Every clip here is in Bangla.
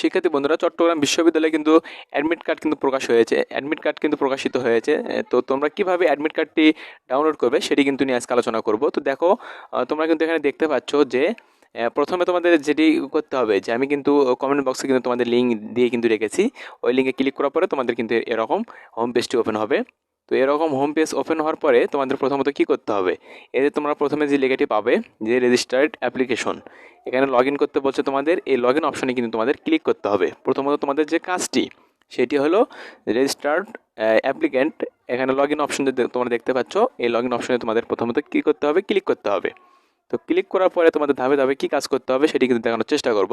শিক্ষার্থী বন্ধুরা, চট্টগ্রাম বিশ্ববিদ্যালয়ে কিন্তু অ্যাডমিট কার্ড কিন্তু প্রকাশ হয়েছে। অ্যাডমিট কার্ড কিন্তু প্রকাশিত হয়েছে। তো তোমরা কীভাবে অ্যাডমিট কার্ডটি ডাউনলোড করবে সেটি কিন্তু নিয়ে আজকে আলোচনা করব। তো দেখো তোমরা কিন্তু এখানে দেখতে পাচ্ছ যে প্রথমে তোমাদের যেটি করতে হবে যে, আমি কিন্তু কমেন্ট বক্সে কিন্তু তোমাদের লিঙ্ক দিয়ে কিন্তু রেখেছি। ওই লিঙ্কে ক্লিক করার পরে তোমাদের কিন্তু এরকম হোম পেজটি ওপেন হবে। তো এরকম হোম পেজ ওপেন হওয়ার পরে তোমাদের প্রথমত কি করতে হবে? এতে তোমরা প্রথমে যে লেখাটি পাবে, যে রেজিস্টার্ড অ্যাপ্লিকেশন এখানে লগ ইন করতে বলছে তোমাদের, এই লগ ইন অপশনে কিন্তু তোমাদের ক্লিক করতে হবে। প্রথমত তোমাদের যে কাজটি, সেটি হলো রেজিস্টার্ড অ্যাপ্লিক্যান্ট এখানে লগ ইন অপশন তোমরা দেখতে পাচ্ছ, এই লগ ইন অপশনে তোমাদের প্রথমত কী করতে হবে? ক্লিক করতে হবে। তো ক্লিক করার পরে তোমাদের ধাপে ধাপে কী কাজ করতে হবে, সেটি কিন্তু দেখানোর চেষ্টা করব।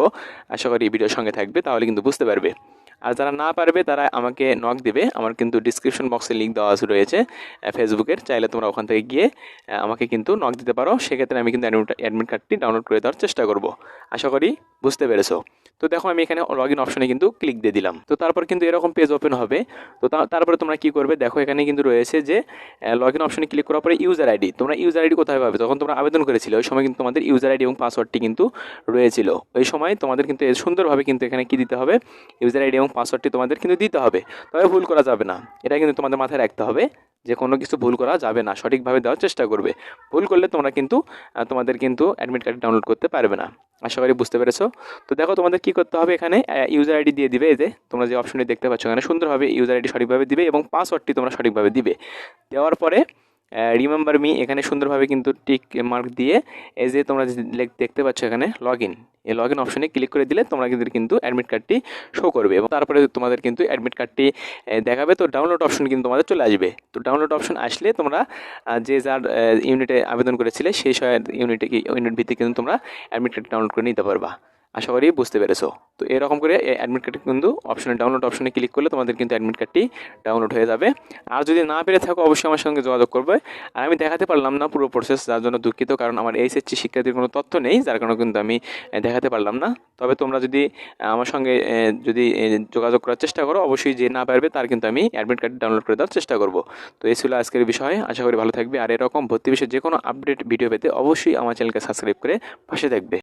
আশা করি এই ভিডিওর সঙ্গে থাকবে, তাহলে কিন্তু বুঝতে পারবে। আর যারা না পারবে, তারা আমাকে নক দেবে। আমার কিন্তু ডিসক্রিপশন বক্সে লিঙ্ক দেওয়া রয়েছে ফেসবুকের চাইলে তোমরা ওখান থেকে গিয়ে আমাকে কিন্তু নক দিতে পারো। সেক্ষেত্রে আমি কিন্তু অ্যাডমিট কার্ডটি ডাউনলোড করে দেওয়ার চেষ্টা করব। আশা করি বুঝতে পেরেছ। তো দেখো, আমি এখানে লগ ইন অপশনে কিন্তু ক্লিক দিয়ে দিলাম। তো তারপর কিন্তু এরকম পেজ ওপেন হবে। তো তারপরে তোমরা কি করবে? দেখো, এখানে কিন্তু রয়েছে যে লগ ইন অপশনে ক্লিক করার পরে ইউজার আইডি তোমরা ইউজার আইডি কোথায় পাবে? তখন তোমরা আবেদন করেছিলে, ওই সময় কিন্তু তোমাদের ইউজার আইডি এবং পাসওয়ার্ডটি কিন্তু রয়েছিল। ওই সময় তোমাদের কিন্তু সুন্দরভাবে কিন্তু এখানে কি দিতে হবে? ইউজার আইডি এবং পাসওয়ার্ডটি তোমাদের কিন্তু দিতে হবে। তবে ভুল করা যাবে না। এটা কিন্তু তোমাদের মাথায় রাখতে হবে যে কোনো কিছু ভুল করা যাবে না। সঠিকভাবে দেওয়ার চেষ্টা করবে। ভুল করলে তোমরা কিন্তু তোমাদের কিন্তু অ্যাডমিট কার্ড ডাউনলোড করতে পারবে না। আশা করি বুঝতে পেরেছ। তো দেখো তোমাদের কি করতে হবে এখানে ইউজার আইডি দিয়ে দিবে। যে তোমরা যে অপশনটি দেখতে পাচ্ছ এখানে সুন্দরভাবে ইউজার আইডি সঠিকভাবে দিবে এবং পাসওয়ার্ডটি তোমরা সঠিকভাবে দিবে। দেওয়ার পরে রিমেম্বার মি এখানে সুন্দরভাবে কিন্তু টিক মার্ক দিয়ে এই যে তোমরা দেখতে পাচ্ছ এখানে লগ ইন এই লগ ইন অপশনে ক্লিক করে দিলে তোমরা কিন্তু কিন্তু অ্যাডমিট কার্ডটি শো করবে এবং তারপরে তোমাদের কিন্তু অ্যাডমিট কার্ডটি দেখাবে। তো ডাউনলোড অপশন কিন্তু তোমাদের চলে আসবে। তো ডাউনলোড অপশন আসলে তোমরা যে যার ইউনিটে আবেদন করেছিলে, সেই সব ইউনিটে ইউনিট ভিত্তিক কিন্তু তোমরা অ্যাডমিট কার্ড ডাউনলোড করে নিতে পারবা। আশা করি বুঝতে পেরেছ। তো এরকম করে অ্যাডমিট কার্ড কিন্তু অপশনে ডাউনলোড অপশনে ক্লিক করলে তোমাদের কিন্তু অ্যাডমিট কার্ডটি ডাউনলোড হয়ে যাবে। আর যদি না পেরে থাকো, অবশ্যই আমার সঙ্গে যোগাযোগ করবে। আর আমি দেখাতে পারলাম না পুরো প্রসেস যার জন্য দুঃখিত, কারণ আমার এইচএসসি শিক্ষার্থীর কোনো তথ্য নেই, যার কারণে কিন্তু আমি দেখাতে পারলাম না। তবে তোমরা যদি আমার সঙ্গে যদি যোগাযোগ করার চেষ্টা করো, অবশ্যই যে না পারবে, তার কিন্তু আমি অ্যাডমিট কার্ড ডাউনলোড করে দেওয়ার চেষ্টা করব। তো এই ছিল আজকের বিষয়। আশা করি ভালো থাকবে। আর এরকম ভর্তি বিষয়ে যে কোনো আপডেট ভিডিও পেতে অবশ্যই আমার চ্যানেলকে সাবস্ক্রাইব করে পাশে থাকবে।